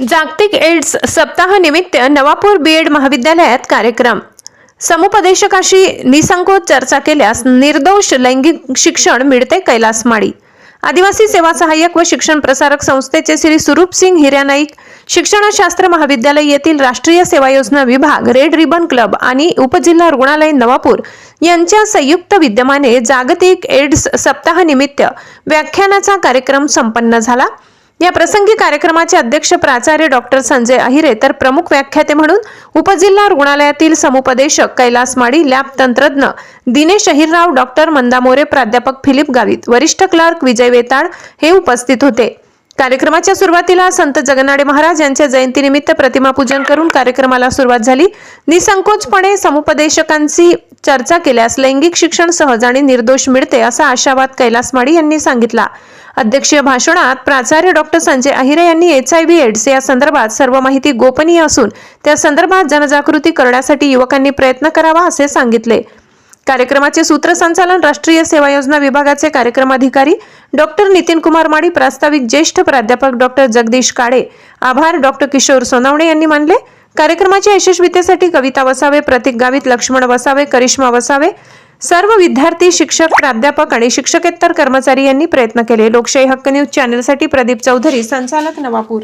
जागतिक एड्स सप्ताहानिमित्त Navapur B Ed महाविद्यालयात कार्यक्रम. समुपदेशकाशी निसंकोच चर्चा केल्यास निर्दोष लैंगिक शिक्षण मिळते कैलास माळी आदिवासी सेवा सहाय्यक व शिक्षण प्रसारक संस्थेचे श्री सुरूप सिंग हिर्यानाईक शिक्षणशास्त्र महाविद्यालय येथील राष्ट्रीय सेवा योजना विभाग रेड रिबन क्लब आणि उपजिल्हा रुग्णालय नवापूर यांच्या संयुक्त विद्यमाने जागतिक एड्स सप्ताहानिमित्त व्याख्यानाचा कार्यक्रम संपन्न झाला. या प्रसंगी कार्यक्रमाचे अध्यक्ष प्राचार्य डॉक्टर संजय अहिरे तर प्रमुख व्याख्याते म्हणून उपजिल्हा रुग्णालयातील समुपदेशक कैलास माडी लॅब तंत्रज्ञ दिनेश अहिरराव डॉक्टर मंदामोरे प्राध्यापक फिलिप गावित वरिष्ठ क्लार्क विजय वेताळ हे उपस्थित होते. कार्यक्रमाच्या सुरुवातीला संत जगनाडे महाराज यांच्या जयंतीनिमित्त प्रतिमा पूजन करून कार्यक्रमाला सुरुवात झाली. निसंकोचपणे समुपदेशकांची चर्चा केल्यास लैंगिक शिक्षण सहज आणि निर्दोष मिळते असा आशावाद कैलास माडी यांनी सांगितला. अध्यक्षीय भाषणात प्राचार्य डॉक्टर संजय अहिरे यांनी एच आय व्ही एड्स या संदर्भात सर्व माहिती गोपनीय असून त्या संदर्भात जनजागृती करण्यासाठी युवकांनी प्रयत्न करावा असे सांगितले. कार्यक्रमाचे सूत्रसंचालन राष्ट्रीय सेवा योजना विभागाचे कार्यक्रमाधिकारी डॉक्टर नितीन कुमार माडी प्रास्ताविक ज्येष्ठ प्राध्यापक डॉक्टर जगदीश काळे आभार डॉक्टर किशोर सोनावणे यांनी मानले. कार्यक्रमाच्या यशस्वीतेसाठी कविता वसावे प्रतीक गावित लक्ष्मण वसावे करिश्मा वसावे सर्व विद्यार्थी शिक्षक प्राध्यापक आणि शिक्षकेतर कर्मचारी यांनी प्रयत्न केले. लोकशाही हक्क न्यूज चॅनलसाठी प्रदीप चौधरी संचालक नवापूर.